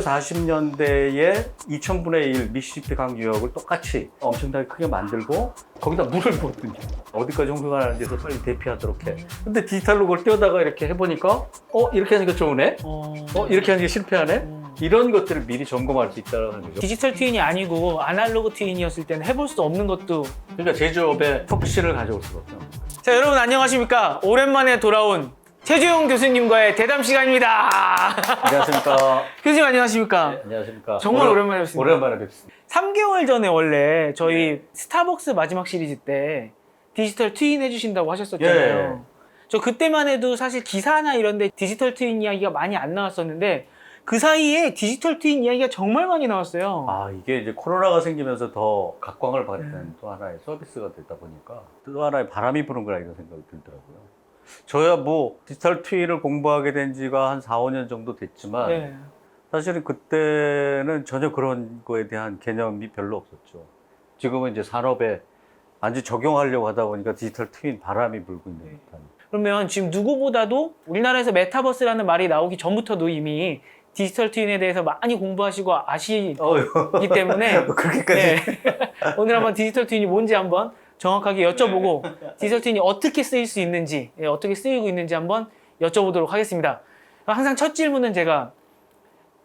1940년대에 2000분의 1 미시시피 강 유역을 똑같이 엄청나게 크게 만들고 거기다 물을 부었더니 어디까지 홍수가 나는 데서 빨리 대피하도록 해. 근데 디지털로 그걸 띄워다가 이렇게 해보니까 어 이렇게 하니까 좋으네. 어, 어 이렇게 하니까 실패하네. 음. 이런 것들을 미리 점검할 수 있다는 거죠. 디지털 트윈이 아니고 아날로그 트윈이었을 때는 해볼 수 없는 것도 그러니까 제조업에 톡시를 가져올 수가 없죠. 자 여러분 안녕하십니까 오랜만에 돌아온 최주용 교수님과의 대담 시간입니다 안녕하십니까. 교수님 안녕하십니까 네, 안녕하십니까. 정말 오랜만에 뵙습니다. 오랜만에 뵙습니다. 3개월 전에 원래 저희 스타벅스 마지막 시리즈 때 디지털 트윈 해주신다고 하셨었잖아요 예. 저 그때만 해도 사실 기사나 이런데 디지털 트윈 이야기가 많이 안 나왔었는데 그 사이에 디지털 트윈 이야기가 정말 많이 나왔어요 아 이게 이제 코로나가 생기면서 더 각광을 받는 음. 또 하나의 서비스가 됐다 보니까 또 하나의 바람이 부는 거라 이런 생각이 들더라고요. 저야 뭐 디지털 트윈을 공부하게 된 지가 한 4, 5년 정도 됐지만 네. 사실은 그때는 전혀 그런 거에 대한 개념이 별로 없었죠. 지금은 이제 산업에 완전 적용하려고 하다 보니까 디지털 트윈 바람이 불고 있는 네. 듯한. 그러면 지금 누구보다도 우리나라에서 메타버스라는 말이 나오기 전부터도 이미 디지털 트윈에 대해서 많이 공부하시고 아시기. 때문에 그렇게까지. 네. 오늘 한번 디지털 트윈이 뭔지 한번 정확하게 여쭤보고 디지털 트윈이 어떻게 쓰일 수 있는지 예, 어떻게 쓰이고 있는지 한번 여쭤보도록 하겠습니다. 항상 첫 질문은 제가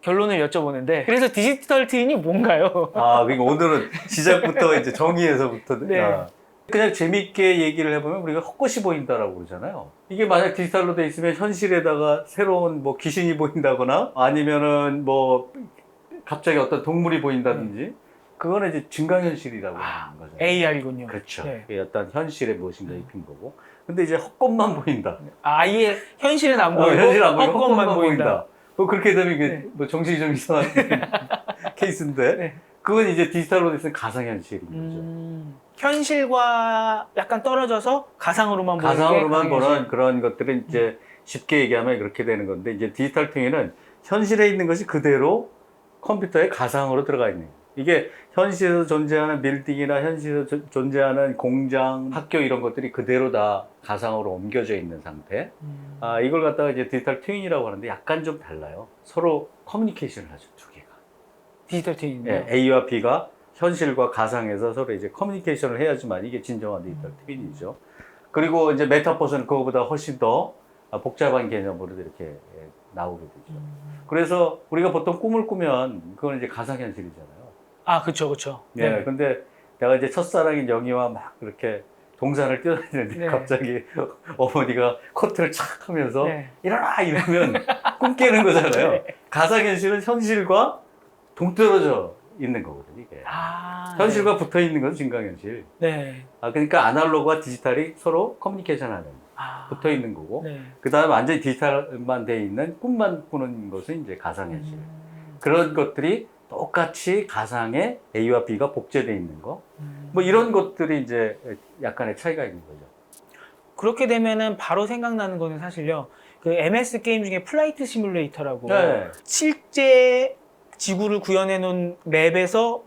결론을 여쭤보는데 그래서 디지털 트윈이 뭔가요? 아, 그러니까 오늘은 시작부터 이제 정의에서부터 네. 아, 그냥 재밌게 얘기를 해보면 우리가 헛것이 보인다라고 그러잖아요. 이게 만약 디지털로 돼 있으면 현실에다가 새로운 뭐 귀신이 보인다거나 아니면은 뭐 갑자기 어떤 동물이 보인다든지 그거는 이제 증강현실이라고 하는 거죠. AR군요. 그렇죠. 네. 그게 어떤 현실에 무엇인가 입힌 거고. 근데 이제 헛것만 보인다. 아예 현실은 안 어, 보이고 현실 안 보이고 헛것만 보인다. 뭐 그렇게 되면 이게 네. 뭐 정신이 좀 이상한 케이스인데 네. 그건 이제 디지털로 돼서 가상현실인 거죠. 음, 현실과 약간 떨어져서 가상으로만 보는 가상으로만 게 보는 가상현실. 그런 것들은 이제 쉽게 얘기하면 그렇게 되는 건데 이제 디지털 통에는 현실에 있는 것이 그대로 컴퓨터에 가상으로 들어가 있는 거예요. 이게 현실에서 존재하는 빌딩이나 현실에서 조- 존재하는 공장, 학교 이런 것들이 그대로 다 가상으로 옮겨져 있는 상태. 음. 아, 이걸 갖다가 이제 디지털 트윈이라고 하는데 약간 좀 달라요. 서로 커뮤니케이션을 하죠, 두 개가. 디지털 트윈이요. 예, A와 B가 현실과 가상에서 서로 이제 커뮤니케이션을 해야지만 이게 진정한 디지털 트윈이죠. 그리고 이제 메타버스는 그거보다 훨씬 더 복잡한 개념으로 이렇게 예, 나오게 되죠. 음. 그래서 우리가 보통 꿈을 꾸면 그건 이제 가상현실이잖아요. 아, 그쵸, 그쵸. 예, 근데 내가 이제 첫사랑인 영희와 막 그렇게 동산을 뛰어다니는데 네. 갑자기 어머니가 코트를 착 하면서 네. 일어나 이러면 꿈 깨는 거잖아요. 가상현실은 현실과 동떨어져 있는 거거든요. 이게. 아, 현실과 붙어 있는 건 증강현실. 네. 아, 그러니까 아날로그와 디지털이 서로 커뮤니케이션하는 아, 붙어 있는 거고, 네. 그 다음에 완전히 디지털만 돼 있는 꿈만 꾸는 것은 이제 가상현실. 음, 그런 것들이 똑같이 가상에 A와 B가 복제돼 있는 거, 음. 뭐 이런 것들이 이제 약간의 차이가 있는 거죠. 그렇게 되면은 바로 생각나는 거는 사실요. 그 MS 게임 중에 플라이트 시뮬레이터라고 네. 실제 지구를 구현해 놓은 맵에서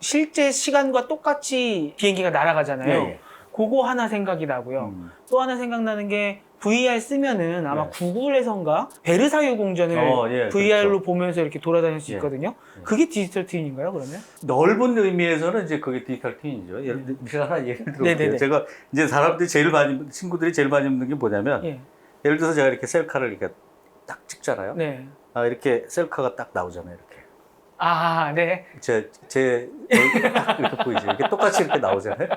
실제 시간과 똑같이 비행기가 날아가잖아요. 예, 그거 하나 생각이 나고요. 음. 또 하나 생각나는 게 VR 쓰면은 아마 네. 구글에선가 베르사유 공전을 어, 예, VR로 그렇죠. 보면서 이렇게 돌아다닐 수 예. 있거든요. 예. 그게 디지털 트윈인가요, 그러면? 넓은 의미에서는 이제 그게 디지털 트윈이죠. 예를 들 제가 하나 예를 들어볼게요. 네. 네네네. 제가 이제 사람들이 제일 많이 친구들이 제일 많이 묻는 게 뭐냐면 예. 예를 들어서 제가 이렇게 셀카를 이렇게 딱 찍잖아요. 네. 아, 이렇게 셀카가 딱 나오잖아요. 이렇게 아, 네. 제, 제 이렇게 보이죠. 이렇게 똑같이 이렇게 나오잖아요.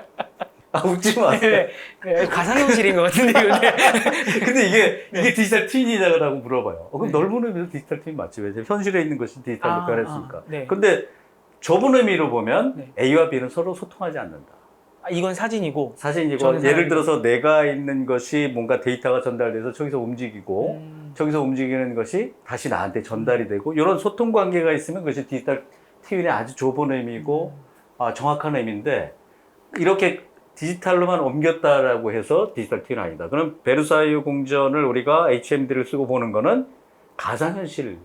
아, 웃지 마세요. 네. 네. 가상현실인 것 같은데. 네. 근데 이게, 이게 디지털 트윈이냐고 물어봐요. 어, 그럼 네. 넓은 의미에서 디지털 트윈 맞지? 왜? 현실에 있는 것이 디지털로 아, 변했으니까. 아, 네. 근데 좁은 의미로 보면 네. A와 B는 서로 소통하지 않는다. 아, 이건 사진이고. 사진이고 예를. 들어서 내가 있는 것이 뭔가 데이터가 전달돼서 저기서 움직이고 음, 저기서 움직이는 것이 다시 나한테 전달이 되고 이런 소통 관계가 있으면 그것이 디지털 트윈의 아주 좁은 의미고 음. 아, 정확한 의미인데 이렇게 디지털로만 옮겼다라고 해서 디지털 트윈 아니다. 그럼 베르사유 공전을 우리가 HMD를 쓰고 보는 거는 가상현실인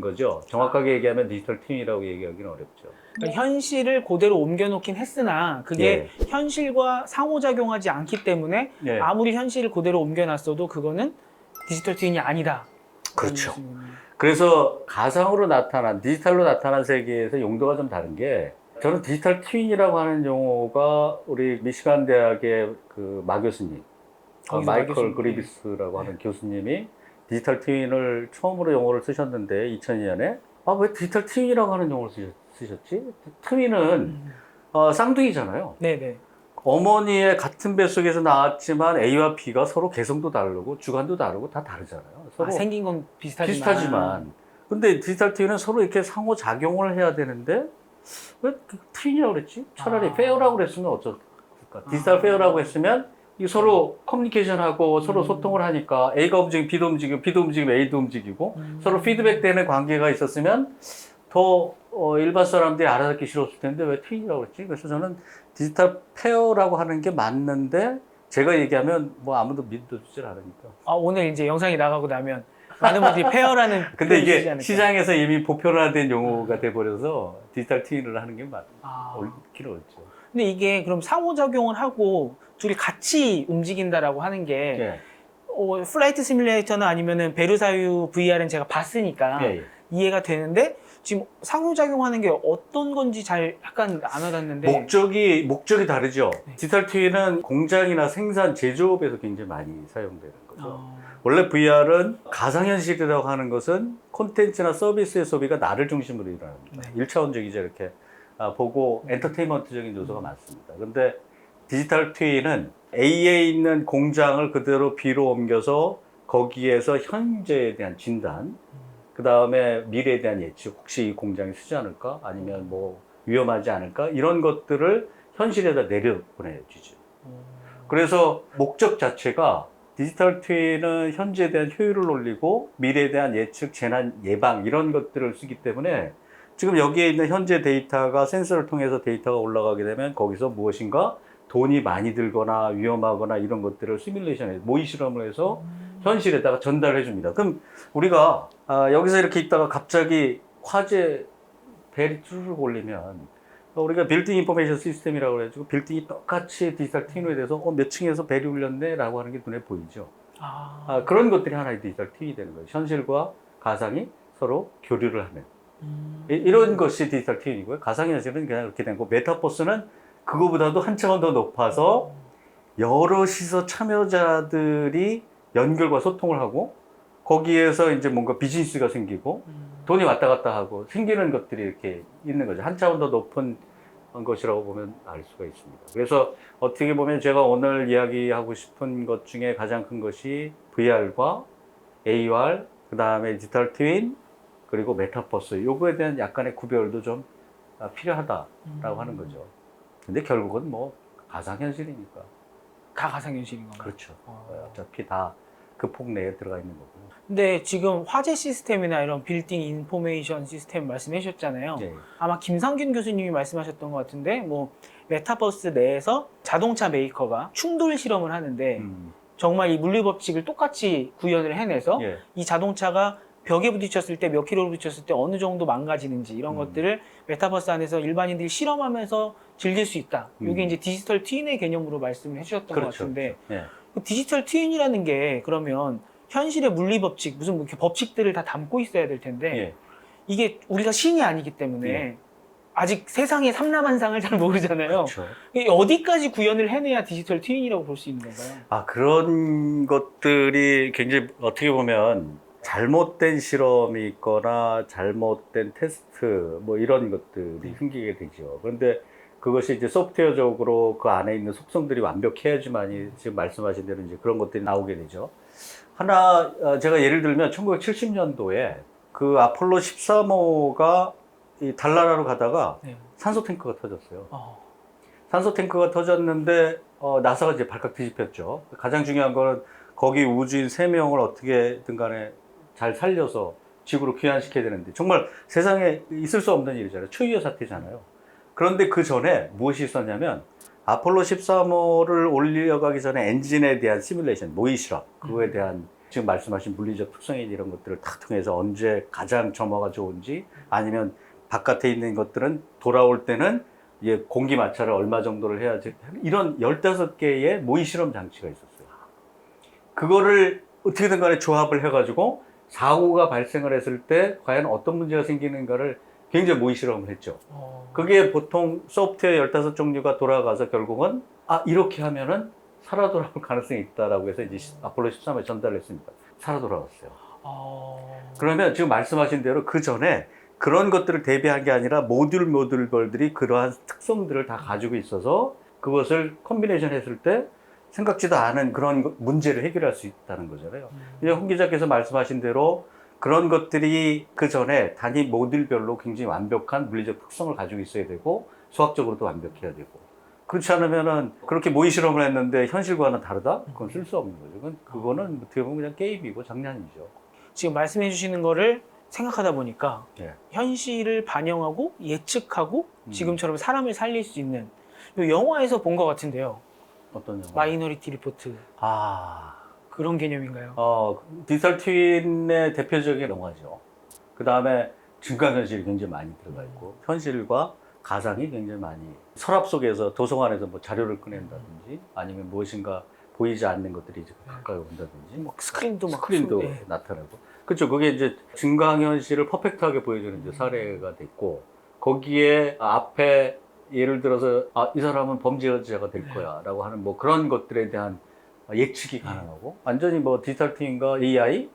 거죠. 정확하게 얘기하면 디지털 트윈이라고 얘기하기는 어렵죠. 그러니까 현실을 그대로 옮겨놓긴 했으나 그게 현실과 상호작용하지 않기 때문에 예. 아무리 현실을 그대로 옮겨놨어도 그거는 디지털 트윈이 아니다. 그렇죠. 그래서 가상으로 나타난 디지털로 나타난 세계에서 용도가 좀 다른 게 저는 디지털 트윈이라고 하는 용어가 우리 미시간 대학의 그 마 교수님 어, 마 마이클 교수님. 그리비스라고 하는 교수님이 디지털 트윈을 처음으로 용어를 쓰셨는데 2002년에 아 왜 디지털 트윈이라고 하는 용어를 쓰셨, 쓰셨지? 트윈은 어, 쌍둥이잖아요. 네네. 어머니의 같은 뱃속에서 나왔지만 A와 B가 서로 개성도 다르고 주관도 다르고 다 다르잖아요. 서로 아, 생긴 건 비슷하지만. 비슷하지만 근데 디지털 트윈은 서로 이렇게 상호 작용을 해야 되는데 왜 트윈이라고 그랬지? 차라리 아. 페어라고 그랬으면 어쩔까? 디지털 페어라고 했으면 이 서로 커뮤니케이션하고 서로 음. 소통을 하니까 A가 움직이면 B도 움직이고 B도 움직이면 A도 움직이고 음. 서로 피드백되는 관계가 있었으면 더 어, 일반 사람들이 알아듣기 싫었을 텐데 왜 트윈이라고 그랬지? 그래서 저는 디지털 페어라고 하는 게 맞는데 제가 얘기하면 뭐 아무도 믿어주질 않으니까. 아, 오늘 이제 영상이 나가고 나면 많은 분들이 페어라는 근데 이게. 시장에서 이미 보편화된 용어가 돼버려서 디지털 트윈을 하는 게 맞, 아. 옳긴 옳죠. 근데 이게 그럼 상호작용을 하고 둘이 같이 움직인다라고 하는 게 예. 어, 플라이트 시뮬레이터나 아니면은 베르사유 VR은 제가 봤으니까 예, 예. 이해가 되는데 지금 상호작용하는 게 어떤 건지 잘 약간 안 와닿는데 목적이 목적이 다르죠. 네. 디지털 트윈은 공장이나 생산 제조업에서 굉장히 많이 사용되는 거죠. 어, 원래 VR은 가상현실이라고 하는 것은 콘텐츠나 서비스의 소비가 나를 중심으로 일어납니다. 네. 일 1차원적이죠, 이렇게. 아, 보고 엔터테인먼트적인 요소가 많습니다. 근데 디지털 트윈은 A에 있는 공장을 그대로 B로 옮겨서 거기에서 현재에 대한 진단, 그 다음에 미래에 대한 예측, 혹시 이 공장이 쓰지 않을까? 아니면 뭐 위험하지 않을까? 이런 것들을 현실에다 내려보내주죠. 어, 그래서 목적 자체가 디지털 트윈은 현재에 대한 효율을 올리고 미래에 대한 예측, 재난 예방 이런 것들을 쓰기 때문에 지금 여기에 있는 현재 데이터가 센서를 통해서 데이터가 올라가게 되면 거기서 무엇인가 돈이 많이 들거나 위험하거나 이런 것들을 시뮬레이션에 모의 실험을 해서 현실에다가 전달해 줍니다. 그럼 우리가 아, 여기서 이렇게 있다가 갑자기 화재 벨이 쭈르륵 올리면 우리가 빌딩 인포메이션 시스템이라고 그래가지고 빌딩이 똑같이 디지털 트윈에 대해서 어, 몇 층에서 벨이 울렸네 라고 하는 게 눈에 보이죠. 아, 아, 그런 것들이 하나의 디지털 트윈이 되는 거예요. 현실과 가상이 서로 교류를 하는. 음, 이- 이런 것이 디지털 트윈이고요. 가상현실은 그냥 이렇게 된 거고 메타버스는 그거보다도 한 차원 더 높아서 여럿이서 참여자들이 연결과 소통을 하고 거기에서 이제 뭔가 비즈니스가 생기고 음, 돈이 왔다 갔다 하고 생기는 것들이 이렇게 있는 거죠. 한 차원 더 높은 것이라고 보면 알 수가 있습니다. 그래서 어떻게 보면 제가 오늘 이야기하고 싶은 것 중에 가장 큰 것이 VR과 AR, 그 다음에 디지털 트윈, 그리고 메타버스, 요거에 대한 약간의 구별도 좀 아, 필요하다라고 음. 하는 거죠. 근데 결국은 뭐 가상현실이니까. 다 가상현실인 건가요? 그렇죠. 어. 어차피 다 그 폭 내에 들어가 있는 거고. 근데 지금 화재 시스템이나 이런 빌딩 인포메이션 시스템 말씀해 주셨잖아요. 예. 아마 김상균 교수님이 말씀하셨던 것 같은데 뭐 메타버스 내에서 자동차 메이커가 충돌 실험을 하는데 음, 정말 이 물리 법칙을 똑같이 구현을 해내서 예. 이 자동차가 벽에 부딪혔을 때 몇 킬로로 부딪혔을 때 어느 정도 망가지는지 이런 음. 것들을 메타버스 안에서 일반인들이 실험하면서 즐길 수 있다. 이게 음. 이제 디지털 트윈의 개념으로 말씀을 해주셨던 것 그렇죠. 같은데 예. 그 디지털 트윈이라는 게 그러면 현실의 물리 법칙 무슨 뭐 이렇게 법칙들을 다 담고 있어야 될 텐데 예. 이게 우리가 신이 아니기 때문에 예. 아직 세상의 삼라만상을 잘 모르잖아요. 그렇죠. 어디까지 구현을 해내야 디지털 트윈이라고 볼 수 있는 건가요? 아, 그런 것들이 굉장히 어떻게 보면 잘못된 실험이 있거나 잘못된 테스트 뭐 이런 것들이 생기게 되죠. 그런데 그것이 이제 소프트웨어적으로 그 안에 있는 속성들이 완벽해야지만이 지금 말씀하신 대로 이제 그런 것들이 나오게 되죠. 하나, 어, 제가 예를 들면 1970년도에 그 아폴로 13호가 이 달나라로 가다가 네. 산소 탱크가 터졌어요. 어, 산소 탱크가 터졌는데 어, 나사가 이제 발칵 뒤집혔죠. 가장 중요한 거는 거기 우주인 세명을 어떻게든 간에 잘 살려서 지구로 귀환시켜야 되는데 정말 세상에 있을 수 없는 일이잖아요. 초유의 사태잖아요. 그런데 그 전에 무엇이 있었냐면 아폴로 13호를 올려가기 전에 엔진에 대한 시뮬레이션, 모의 실험, 그거에 대한 지금 말씀하신 물리적 특성이 이런 것들을 다 통해서 언제 가장 점화가 좋은지 아니면 바깥에 있는 것들은 돌아올 때는 이게 공기 마찰을 얼마 정도를 해야지 이런 15개의 모의 실험 장치가 있었어요. 그거를 어떻게든 간에 조합을 해가지고 사고가 발생을 했을 때 과연 어떤 문제가 생기는가를 굉장히 모의 실험을 했죠. 어. 그게 보통 소프트웨어 15종류가 돌아가서 결국은 아 이렇게 하면은 살아 돌아올 가능성이 있다라고 해서 이제 아폴로 13에 전달했습니다. 살아 돌아왔어요. 어. 그러면 지금 말씀하신 대로 그 전에 그런 것들을 대비한 게 아니라 모듈 모듈별들이 그러한 특성들을 다 가지고 있어서 그것을 컨비네이션 했을 때 생각지도 않은 그런 거- 문제를 해결할 수 있다는 거잖아요. 음. 이제 홍 기자께서 말씀하신 대로 그런 것들이 그 전에 단위 모듈별로 굉장히 완벽한 물리적 특성을 가지고 있어야 되고 수학적으로도 완벽해야 되고 그렇지 않으면은 그렇게 모의 실험을 했는데 현실과는 다르다? 그건 쓸 수 없는 거죠. 그건 그거는 어떻게 보면 그냥 게임이고 장난이죠. 지금 말씀해 주시는 거를 생각하다 보니까 예. 현실을 반영하고 예측하고 음. 지금처럼 사람을 살릴 수 있는 요 영화에서 본 것 같은데요. 어떤 영화? 마이너리티 리포트 아, 그런 개념인가요? 어, 디지털 트윈의 대표적인 영화죠. 그 다음에 증강현실이 굉장히 많이 들어가 있고, 현실과 가상이 굉장히 많이 서랍 속에서 도서관에서 뭐 자료를 꺼낸다든지, 아니면 무엇인가 보이지 않는 것들이 이제 가까이 온다든지, 막 스크린도 막 스크린도 수- 예. 나타나고. 그렇죠. 그게 이제 증강현실을 퍼펙트하게 보여주는 이제 사례가 됐고, 거기에 앞에 예를 들어서 아, 이 사람은 범죄자가 될 네. 거야 라고 하는 뭐 그런 것들에 대한 예측이 가능하고 완전히 뭐 디지털 팀과 AI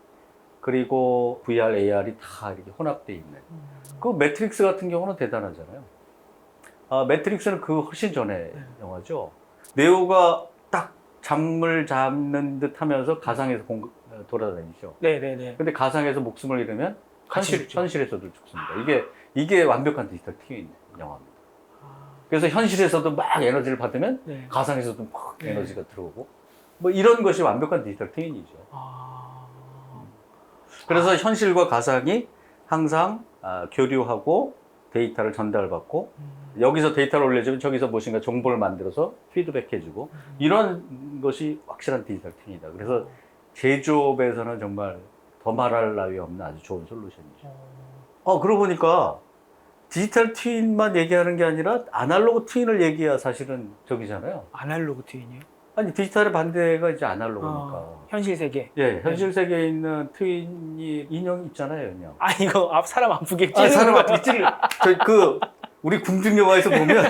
그리고 VR, AR이 다 이렇게 혼합되어 있는 음. 그 매트릭스 같은 경우는 대단하잖아요. 아, 매트릭스는 그 훨씬 전에 네. 영화죠. 네오가 딱 잠을 잡는 듯 하면서 가상에서 공, 어, 돌아다니죠. 네네네. 근데 가상에서 목숨을 잃으면 현실, 죽죠. 현실에서도 죽습니다. 이게, 이게 완벽한 디지털 팀인 영화입니다. 아, 그래서 현실에서도 막 에너지를 받으면 네. 가상에서도 막 네. 에너지가 들어오고 뭐 이런 것이 완벽한 디지털 트윈이죠. 아. 그래서 현실과 가상이 항상 아, 교류하고 데이터를 전달받고 음. 여기서 데이터를 올려주면 저기서 무엇인가 정보를 만들어서 피드백해주고 이런 것이 확실한 디지털 트윈이다. 그래서 제조업에서는 정말 더 말할 나위 없는 아주 좋은 솔루션이죠. 어. 어, 그러고 보니까 디지털 트윈만 얘기하는 게 아니라 아날로그 트윈을 얘기해야 사실은 저기잖아요. 아날로그 트윈이요? 아니 디지털의 반대가 이제 아날로그니까. 어, 현실 세계. 예, 현실 세계에 있는 트윈이 인형 있잖아요, 인형. 아 이거 앞 사람 아프게 아, 찌르는 사람 거. 앞에 찔러. 저그 우리 궁중 영화에서 보면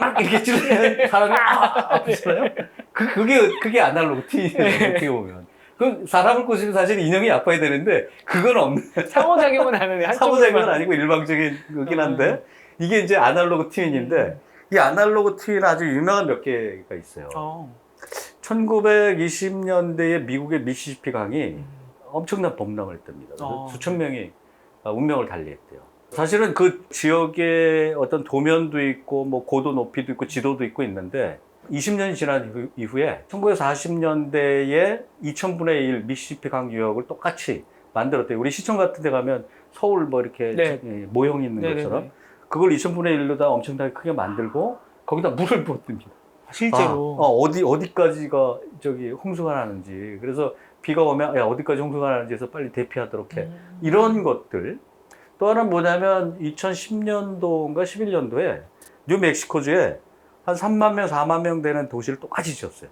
막 이렇게 찔르면 사람이 아, 아프잖아요. 그 그게 그게 아날로그 트윈이에요, 어떻게 보면. 그 사람을 꼬시면 사실 인형이 아파야 되는데 그건 없는 상호작용은 하는데 사고작용은 아니고 일방적인 거긴 한데 이게 이제 아날로그 트윈인데 이 아날로그 트윈 아주 유명한 몇 개가 있어요. 어. 1920년대에 미국의 미시시피 강이 엄청난 범람을. 그래서 어. 수천 명이 운명을 달리했대요. 사실은 그 지역에 어떤 도면도 있고 뭐 고도 높이도 있고 지도도 있고 있는데 20년이 지난 이후- 이후에 1940년대에 2000분의 1 미시시피 강 유역을 똑같이 만들었대요. 우리 시청 같은 데 가면 서울 뭐 이렇게 네. 예, 모형 있는 네네 네. 그걸 2000분의 1로다 엄청나게 크게 만들고 거기다 물을 부었답니다. 실제로. 아, 어, 어디 어디까지가 저기 홍수가 나는지 그래서 비가 오면 야 어디까지 홍수가 나는지 해서 빨리 대피하도록 해 음. 이런 것들 또 하나는 뭐냐면 2010년도인가 11년도에 뉴멕시코주에 한 3만 명 4만 명 되는 도시를 똑같이 지었어요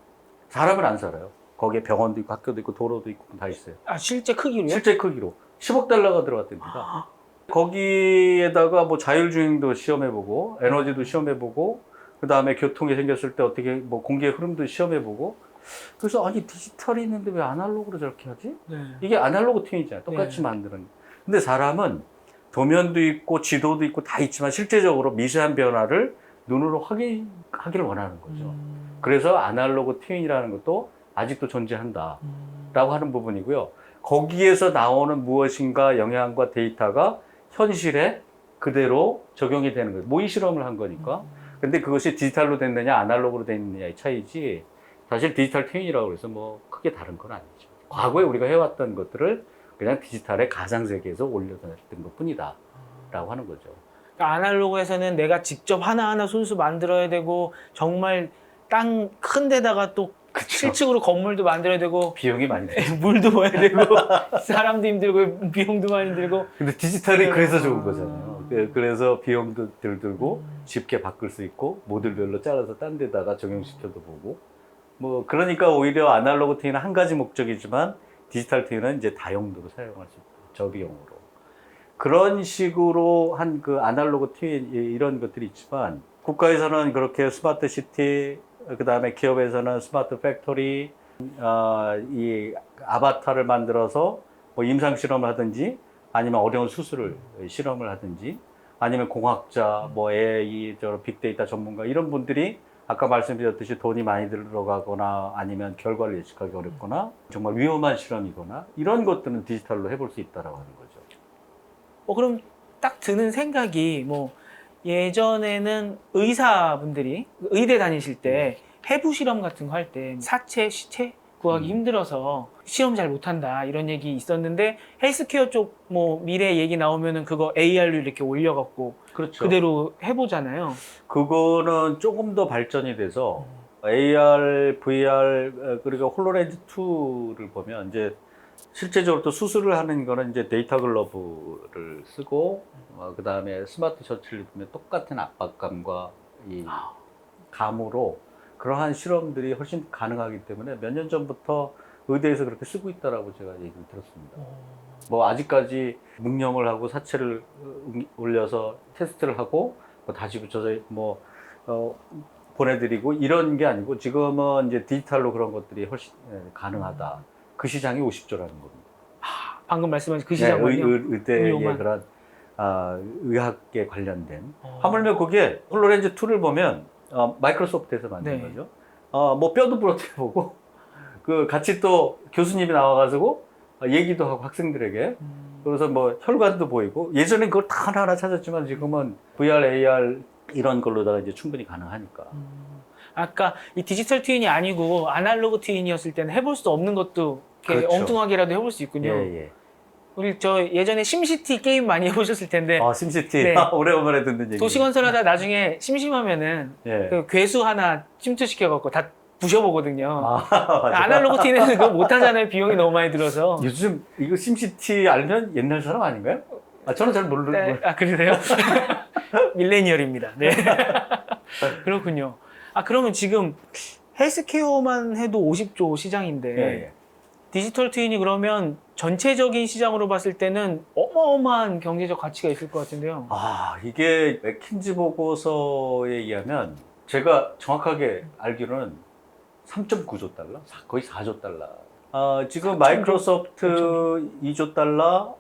사람은 안 살아요 거기에 병원도 있고 학교도 있고 도로도 있고 다 있어요 아 실제 크기로요? 실제 크기로 10억 달러가 들어갔답니다 거기에다가 뭐 자율주행도 시험해보고 에너지도 시험해보고 그 다음에 교통이 생겼을 때 어떻게 뭐 공기의 흐름도 시험해보고 그래서 아니 디지털이 있는데 왜 아날로그로 저렇게 하지? 네. 이게 아날로그 트윈이잖아요. 똑같이 네. 만드는. 근데 사람은 도면도 있고 지도도 있고 다 있지만 실제적으로 미세한 변화를 눈으로 확인하기를 원하는 거죠. 음. 그래서 아날로그 트윈이라는 것도 아직도 존재한다. 음. 라고 하는 부분이고요. 거기에서 나오는 무엇인가 영향과 데이터가 현실에 그대로 적용이 되는 거예요. 모의 실험을 한 거니까. 근데 그것이 디지털로 됐느냐 아날로그로 됐느냐의 차이지 사실 디지털 트윈이라고 해서 뭐 크게 다른 건 아니죠. 과거에 우리가 해왔던 것들을 그냥 디지털의 가상세계에서 올려놨던 것 뿐이다. 라고 하는 거죠. 그러니까 아날로그에서는 내가 직접 하나하나 손수 만들어야 되고 정말 땅 큰 데다가 또 실측으로 건물도 만들어야 되고 비용이 많이 들죠. 물도 모아야 되고 사람도 힘들고 비용도 많이 들고 근데 디지털이 그래서 좋은 아. 거잖아요. 그- 그래서 비용도 덜 들고 쉽게 바꿀 수 있고 모듈별로 잘라서 딴 데다가 적용시켜도 보고 뭐 그러니까 오히려 아날로그 트윈은 한 가지 목적이지만 디지털 트윈은 이제 다용도로 사용할 수 있다. 저비용으로. 그런 식으로 한 그 아날로그 트윈 이- 이런 것들이 있지만 국가에서는 그렇게 스마트 시티 그 다음에 기업에서는 스마트 팩토리 어, 이 아바타를 만들어서 뭐 임상 실험을 하든지 아니면 어려운 수술을 실험을 하든지 아니면 공학자 뭐 AI 저 빅데이터 전문가 이런 분들이 아까 말씀드렸듯이 돈이 많이 들어가거나 아니면 결과를 예측하기 어렵거나 정말 위험한 실험이거나 이런 것들은 디지털로 해볼 수 있다라고 하는 거죠. 어, 그럼 딱 드는 생각이 뭐 예전에는 의사분들이 의대 다니실 때 해부 실험 같은 거 할 때 사체, 시체 구하기 음. 힘들어서 실험 잘 못한다 이런 얘기 있었는데 헬스케어 쪽 뭐 미래 얘기 나오면은 그거 AR로 이렇게 올려갖고 그렇죠. 그대로 해보잖아요. 그거는 조금 더 발전이 돼서 AR, VR 어, 그리고 홀로렌즈 2를 보면 이제 실제적으로 또 수술을 하는 거는 이제 데이터 글러브를 쓰고 어, 그 다음에 스마트 셔츠를 보면 똑같은 압박감과 이 감으로 그러한 실험들이 훨씬 가능하기 때문에 몇 년 전부터 의대에서 그렇게 쓰고 있다라고 제가 얘기를 들었습니다. 뭐 아직까지 묵념을 하고 사체를 음, 올려서 테스트를 하고 뭐 다시 붙여서 뭐 어, 보내드리고 이런 게 아니고 지금은 이제 디지털로 그런 것들이 훨씬 예, 가능하다. 그 시장이 50조라는 겁니다. 방금 말씀하신 그 네, 시장은요. 의, 의, 의대의 의료만. 그런 아, 의학에 관련된 어. 하물며 그게 홀로렌즈 2를 보면 어, 마이크로소프트에서 만든 네. 거죠. 어, 뭐 뼈도 부러뜨려보고 그 같이 또 교수님이 나와가지고 어, 얘기도 하고 학생들에게 음. 그래서 뭐 혈관도 보이고 예전엔 그걸 다 하나하나 찾았지만 지금은 VR, AR 이런 걸로다가 이제 충분히 가능하니까. 음. 아까 이 디지털 트윈이 아니고 아날로그 트윈이었을 때는 해볼 수 없는 것도 이렇게 그렇죠. 엉뚱하게라도 해볼 수 있군요. 예, 예. 우리 저 예전에 심시티 게임 많이 해보셨을 텐데 아, 심시티. 네. 오래오래 듣는 얘기. 도시건설하다 나중에 심심하면은 예. 그 괴수 하나 침투시켜갖고 다 부셔보거든요. 아, 맞아. 아날로그 TV는 그거 못하잖아요. 비용이 너무 많이 들어서. 요즘 이거 심시티 알면 옛날 사람 아닌가요? 아, 저는 잘 모르는 네, 아 그러세요? 밀레니얼입니다. 네. 그렇군요. 아 그러면 지금 헬스케어만 해도 50조 시장인데 예, 예. 디지털 트윈이 그러면 전체적인 시장으로 봤을 때는 어마어마한 경제적 가치가 있을 것 같은데요. 아, 이게 맥킨지 보고서에 의하면 제가 정확하게 알기로는 3.9조 달러? 사- 거의 4조 달러. 아, 지금 4.9? 마이크로소프트 2조 달러,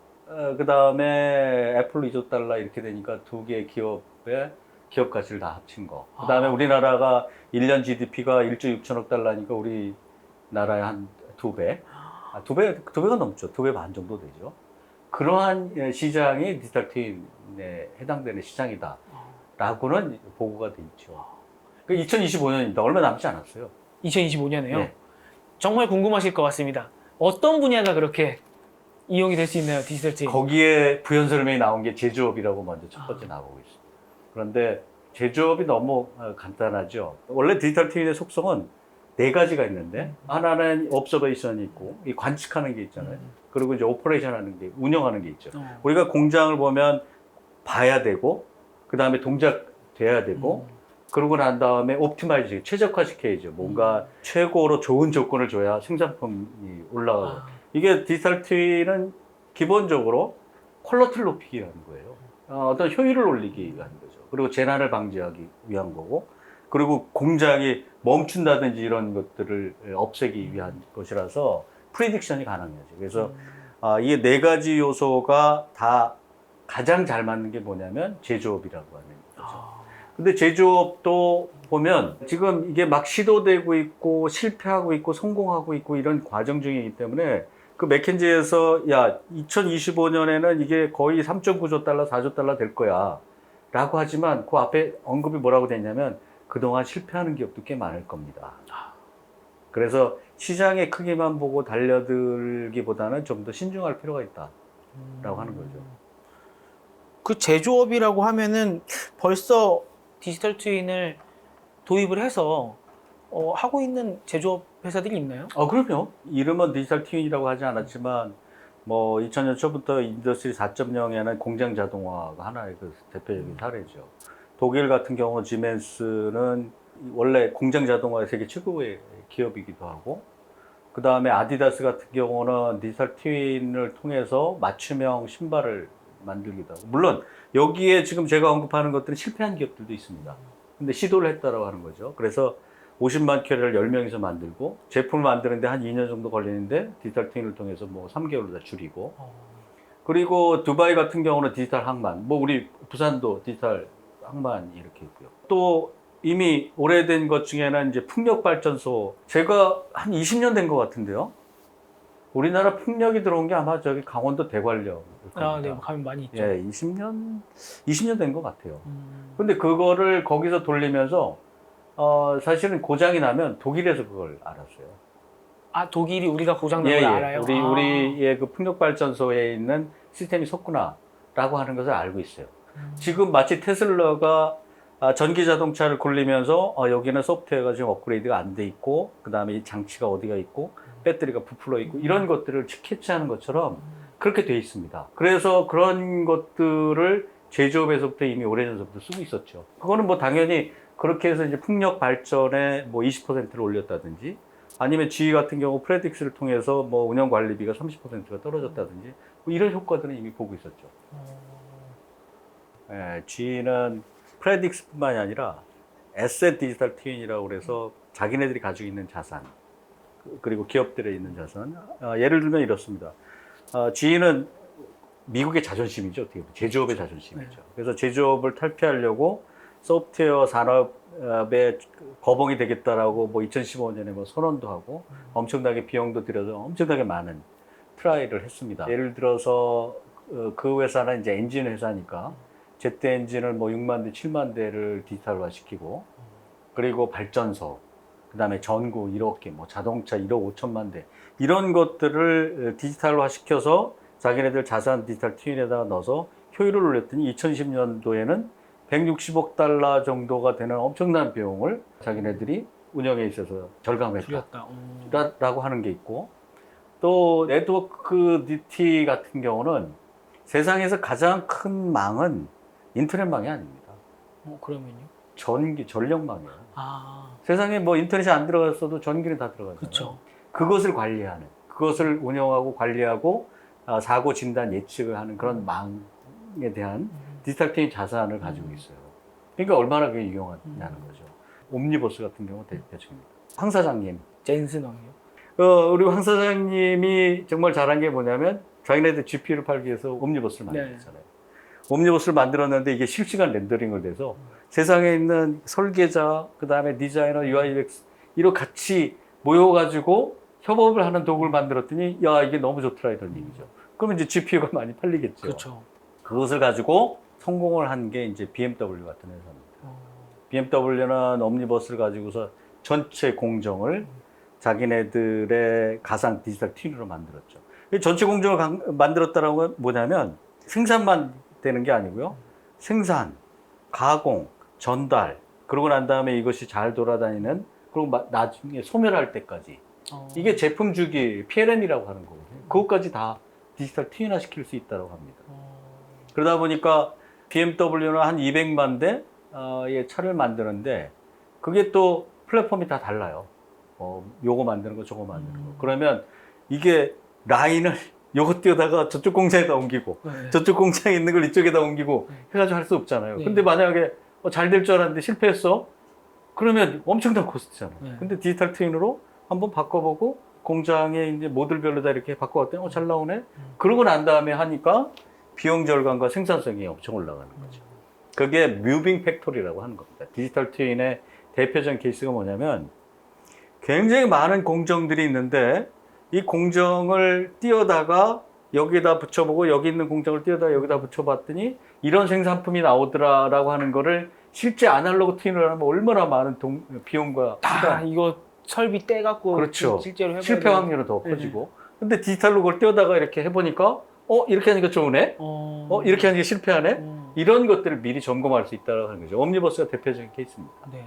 그 다음에 애플 2조 달러 이렇게 되니까 두 개의 기업의 기업 가치를 다 합친 거. 그 다음에 아. 우리나라가 1년 GDP가 1조 6천억 달러니까 우리 나라의 한 두 배. 아, 두 배, 두 배가 넘죠. 두 배 반 정도 되죠. 그러한 예, 시장이 디지털 트윈에 해당되는 시장이다. 라고는 보고가 돼 있죠. 그 2025년입니다. 얼마 남지 않았어요. 2025년에요. 네. 정말 궁금하실 것 같습니다. 어떤 분야가 그렇게 이용이 될 수 있나요, 디지털 트윈? 거기에 부연 설명이 나온 게 제조업이라고 먼저 첫 번째 나오고 있습니다. 그런데 제조업이 너무 어, 간단하죠. 원래 디지털 트윈의 속성은 네 가지가 있는데 하나는 옵서베이션이 있고 이 관측하는 게 있잖아요. 그리고 이제 오퍼레이션 하는 게 운영하는 게 있죠. 어. 우리가 공장을 보면 봐야 되고 그 다음에 동작 돼야 되고 그러고 난 다음에 옵티마이즈 최적화 시켜야죠. 뭔가 최고로 좋은 조건을 줘야 생산품이 올라가고 아, 이게 디지털 트윈은 기본적으로 퀄러티를 높이기 위한 거예요. 어, 어떤 효율을 올리기 위한 거죠. 그리고 재난을 방지하기 위한 거고, 그리고 공장이 멈춘다든지 이런 것들을 없애기 위한 것이라서 프리딕션이 가능하죠. 그래서 아, 이게 네 가지 요소가 다 가장 잘 맞는 게 뭐냐면 제조업이라고 하는 거죠. 아, 근데 제조업도 보면 지금 이게 막 시도되고 있고 실패하고 있고 성공하고 있고 이런 과정 중이기 때문에 그 맥켄지에서 야 2025년에는 이게 거의 3.9조 달러, 4조 달러 될 거야 라고 하지만 그 앞에 언급이 뭐라고 됐냐면 그동안 실패하는 기업도 꽤 많을 겁니다. 그래서 시장의 크기만 보고 달려들기보다는 좀 더 신중할 필요가 있다라고 하는 거죠. 그 제조업이라고 하면은 벌써 디지털 트윈을 도입을 해서 어, 하고 있는 제조업 회사들이 있나요? 어, 그럼요. 이름은 디지털 트윈이라고 하지 않았지만, 뭐, 2000년 초부터 인더스트리 4.0에는 공장 자동화가 하나의 그 대표적인 사례죠. 독일 같은 경우 지멘스는 원래 공장 자동화의 세계 최고의 기업이기도 하고, 그 다음에 아디다스 같은 경우는 디지털 트윈을 통해서 맞춤형 신발을 만들기도 하고. 물론 여기에 지금 제가 언급하는 것들은 실패한 기업들도 있습니다. 근데 시도를 했다라고 하는 거죠. 그래서 50만 캐리를 10명이서 만들고 제품을 만드는데 한 2년 정도 걸리는데 디지털 트윈을 통해서 뭐 3개월로 다 줄이고 어. 그리고 두바이 같은 경우는 디지털 항만, 뭐 우리 부산도 디지털 항만이 이렇게 있고요. 또 이미 오래된 것 중에는 이제 풍력 발전소 제가 한 20년 된 것 같은데요. 우리나라 풍력이 들어온 게 아마 저기 강원도 대관령. 아, 네, 가면 많이 있죠. 예, 20년 20년 된 것 같아요. 음. 근데 그거를 거기서 돌리면서 어 사실은 고장이 나면 독일에서 그걸 알았어요. 아, 독일이 우리가 고장난 예, 걸 예. 알아요? 우리 아. 우리의 그 풍력 발전소에 있는 시스템이 섰구나라고 하는 것을 알고 있어요. 음. 지금 마치 테슬라가 아, 전기 자동차를 굴리면서 어, 여기는 소프트웨어가 지금 업그레이드가 안 돼 있고 그 다음에 이 장치가 어디가 있고 배터리가 부풀어 있고 이런 것들을 캐치하는 것처럼 그렇게 돼 있습니다. 그래서 그런 것들을 제조업에서부터 이미 오래전부터 쓰고 있었죠. 그거는 뭐 당연히 그렇게 해서 이제 풍력 발전에 뭐 20%를 올렸다든지 아니면 GE 같은 경우 프레딕스를 통해서 뭐 운영 관리비가 30%가 떨어졌다든지 뭐 이런 효과들은 이미 보고 있었죠. 예, G는 프레딕스뿐만이 아니라 에셋 디지털 트윈이라고 그래서 자기네들이 가지고 있는 자산 그- 그리고 기업들에 있는 자산 아, 예를 들면 이렇습니다. 아, G는 미국의 자존심이죠. 어떻게 보면 제조업의 자존심이죠. 그래서 제조업을 탈피하려고 소프트웨어 산업의 거봉이 되겠다라고 뭐 2015년에 뭐 선언도 하고 엄청나게 비용도 들여서 엄청나게 많은 트라이를 했습니다. 예를 들어서 어, 그 회사는 이제 엔진 회사니까 제트 엔진을 뭐 6만 대, 7만 대를 디지털화 시키고 그리고 발전소, 그다음에 전구 1억 개, 뭐 자동차 1억 5천만 대 이런 것들을 어, 디지털화 시켜서 자기네들 자산 디지털 트윈에다가 넣어서 효율을 올렸더니 2010년도에는 160억 달러 정도가 되는 엄청난 비용을 자기네들이 운영에 있어서 절감했다. 줄였다. 음. 라- 라고 하는 게 있고 또 네트워크 DT 같은 경우는 세상에서 가장 큰 망은 인터넷망이 아닙니다. 어, 그러면요? 전기 전력망이에요. 아, 세상에 뭐 인터넷이 안 들어갔어도 전기는 다 들어가잖아요. 그렇죠. 그것을 관리하는 그것을 운영하고 관리하고 아, 사고 진단 예측을 하는 그런 망에 대한 디지털 트윈 자산을 가지고 있어요. 그러니까 얼마나 그게 유용하냐는 거죠. 옴니버스 같은 경우 대표적입니다. 황 사장님 젠슨 왕이요. 어, 우리 황 사장님이 정말 잘한 게 뭐냐면 자기네들 GPU를 팔기 위해서 옴니버스를 네. 만들었잖아요. 옴니버스를 만들었는데 이게 실시간 렌더링을 돼서 세상에 있는 설계자, 그 다음에 디자이너, UI, UX 이로 같이 모여가지고 협업을 하는 도구를 만들었더니 야 이게 너무 좋더라 이런 얘기죠. 그러면 이제 GPU가 많이 팔리겠죠. 그렇죠. 그것을 가지고 성공을 한 게 이제 BMW 같은 회사입니다. 어, BMW는 옴니버스를 가지고서 전체 공정을 자기네들의 가상 디지털 트윈으로 만들었죠. 이 전체 공정을 건 뭐냐면 생산만 되는 게 아니고요. 생산, 가공, 전달, 그러고 난 다음에 이것이 잘 돌아다니는 그리고 마- 나중에 소멸할 때까지 어. 이게 제품 주기 PLM이라고 하는 거거든요. 그것까지 다 디지털 트윈화 시킬 수 있다고 합니다. 어, 그러다 보니까 BMW는 한 200만 대의 차를 만드는데 그게 또 플랫폼이 다 달라요. 어, 요거 만드는 거, 저거 만드는 거. 음. 그러면 이게 라인을 요거 띄우다가 저쪽 공장에다 옮기고 네. 저쪽 공장에 있는 걸 이쪽에다 옮기고 네. 해가지고 할 수 없잖아요. 네. 근데 만약에 어, 잘될 줄 알았는데 실패했어? 그러면 엄청난 코스트잖아요. 네. 근데 디지털 트윈으로 한번 바꿔보고 공장에 이제 모듈별로 다 이렇게 바꿔봤더니 어, 잘 나오네? 음. 그러고 난 다음에 하니까 비용 절감과 생산성이 엄청 올라가는 거죠. 그게 뮤빙 팩토리라고 하는 겁니다. 디지털 트윈의 대표적인 케이스가 뭐냐면 굉장히 많은 공정들이 있는데 이 공정을 띄어다가 여기다 붙여보고 여기 있는 공정을 띄어다가 여기다 붙여봤더니 이런 생산품이 나오더라라고 하는 거를 실제 아날로그 트윈을 하면 얼마나 많은 동- 비용과 아, 시간, 이거 설비 떼갖고 그렇죠. 실제로 실패 확률은 더 네. 커지고 근데 디지털로 그걸 띄어다가 이렇게 해보니까 어 이렇게 하니까 좋으네 어, 어 이렇게 하니까 실패하네 어, 이런 것들을 미리 점검할 수 있다고 하는 거죠. 옴니버스가 대표적인 케이스입니다. 네.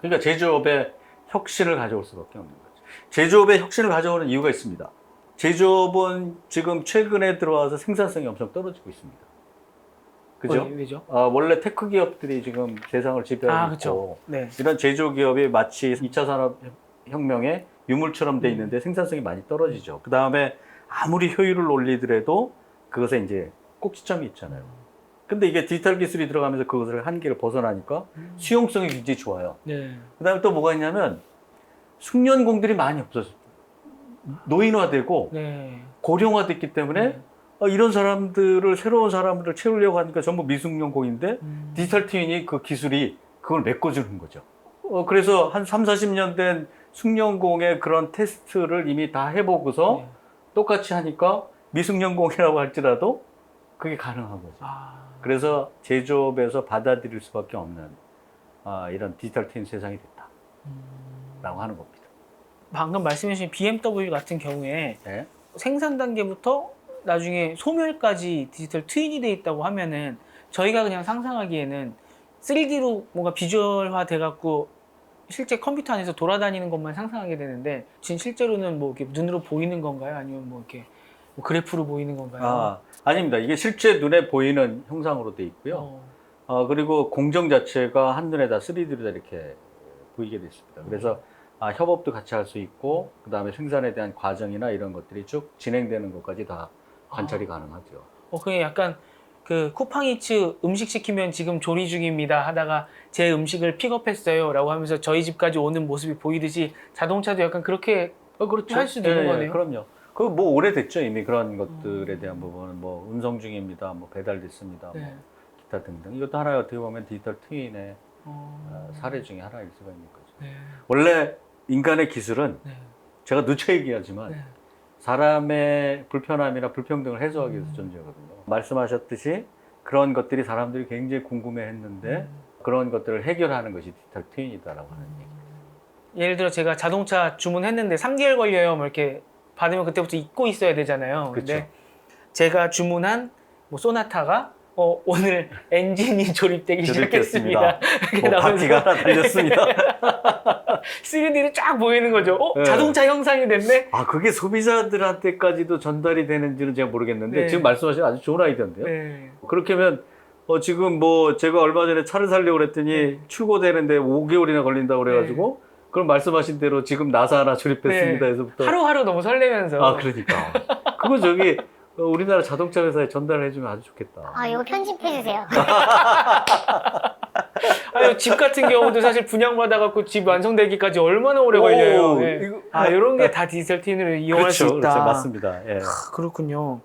그러니까 제조업에 혁신을 가져올 수밖에 없는 거죠. 제조업에 혁신을 가져오는 이유가 있습니다. 제조업은 지금 최근에 들어와서 생산성이 엄청 떨어지고 있습니다. 그죠? 어, 왜죠? 아, 원래 테크 기업들이 지금 세상을 지배하고 아, 있고 그렇죠. 네. 이런 제조 기업이 마치 2차 산업 혁명의 유물처럼 돼 있는데 생산성이 많이 떨어지죠. 그 다음에 아무리 효율을 올리더라도 그것에 이제 꼭지점이 있잖아요. 근데 이게 디지털 기술이 들어가면서 그것을 한계를 벗어나니까 수용성이 굉장히 좋아요. 네. 그 다음에 또 뭐가 있냐면 숙련공들이 많이 없어졌어요. 노인화되고 네. 고령화됐기 때문에 네. 어, 이런 사람들을 새로운 사람들을 채우려고 하니까 전부 미숙련공인데 음. 디지털 트윈이 그 기술이 그걸 메꿔주는 거죠. 어, 그래서 한 3, 40년 된 숙련공의 그런 테스트를 이미 다 해보고서 네. 똑같이 하니까 미숙련공이라고 할지라도 그게 가능한 거죠. 아. 그래서 제조업에서 받아들일 수밖에 없는 아, 이런 디지털 트윈 세상이 됐다 라고 하는 겁니다. 방금 말씀해주신 BMW 같은 경우에 네. 생산 단계부터 나중에 소멸까지 디지털 트윈이 돼 있다고 하면은 저희가 그냥 상상하기에는 3D로 뭔가 비주얼화 돼갖고 실제 컴퓨터 안에서 돌아다니는 것만 상상하게 되는데 지금 실제로는 뭐 이렇게 눈으로 보이는 건가요? 아니면 뭐 이렇게 뭐 그래프로 보이는 건가요? 아, 아닙니다. 이게 실제 눈에 보이는 형상으로 돼 있고요. 어, 어, 그리고 공정 자체가 한눈에 다 3D로 다 이렇게 보이게 됐습니다. 그래서 아, 협업도 같이 할 수 있고, 그 다음에 생산에 대한 과정이나 이런 것들이 쭉 진행되는 것까지 다 관찰이 가능하죠. 어, 그게 약간 그 쿠팡이츠 음식 시키면 지금 조리 중입니다 하다가 제 음식을 픽업했어요 라고 하면서 저희 집까지 오는 모습이 보이듯이 자동차도 약간 그렇게 어, 그렇죠. 할 수도 있는 예, 거네요. 그럼요. 그 뭐 오래됐죠. 이미 그런 것들에 대한 부분은 뭐 운송 중입니다. 뭐 배달됐습니다. 네. 뭐 기타 등등. 이것도 하나의 어떻게 보면 디지털 트윈의 어, 어, 사례 중에 하나일 수가 있는 거죠. 네. 원래 인간의 기술은 네. 제가 누차 얘기하지만 네. 사람의 불편함이나 불평등을 해소하기 위해서 음. 존재하거든요. 말씀하셨듯이 그런 것들이 사람들이 굉장히 궁금해 했는데 음. 그런 것들을 해결하는 것이 디지털 트윈이다라고 하는 얘기. 예를 들어 제가 자동차 주문했는데 3개월 걸려요. 뭐 이렇게 받으면 그때부터 잊고 있어야 되잖아요. 그쵸. 근데 제가 주문한 뭐 소나타가 어, 오늘 엔진이 조립되기 시작했습니다. 이렇게 뭐 바퀴가 하나 달렸습니다. 3D로 쫙 보이는 거죠. 어, 네. 자동차 형상이 됐네. 아 그게 소비자들한테까지도 전달이 되는지는 제가 모르겠는데 네. 지금 말씀하신 아주 좋은 아이디어인데요. 네. 그렇게 하면 어, 지금 뭐 제가 얼마 전에 차를 살려고 그랬더니 네. 출고되는데 5개월이나 걸린다고 그래가지고 그럼 말씀하신 대로 지금 나사 하나 조립했습니다 네. 해서부터 하루하루 너무 설레면서 아 그러니까 그거 저기 어, 우리나라 자동차 회사에 전달 해주면 아주 좋겠다. 아, 이거 편집해주세요. 아유, 집 같은 경우도 사실 분양받아 갖고 집 완성되기까지 얼마나 오래 걸려요. 오, 네. 이거- 아, 이런 게 다 디지털 틴으로 이용할 그렇죠, 수 있다. 그렇죠, 맞습니다. 예. 아, 그렇군요.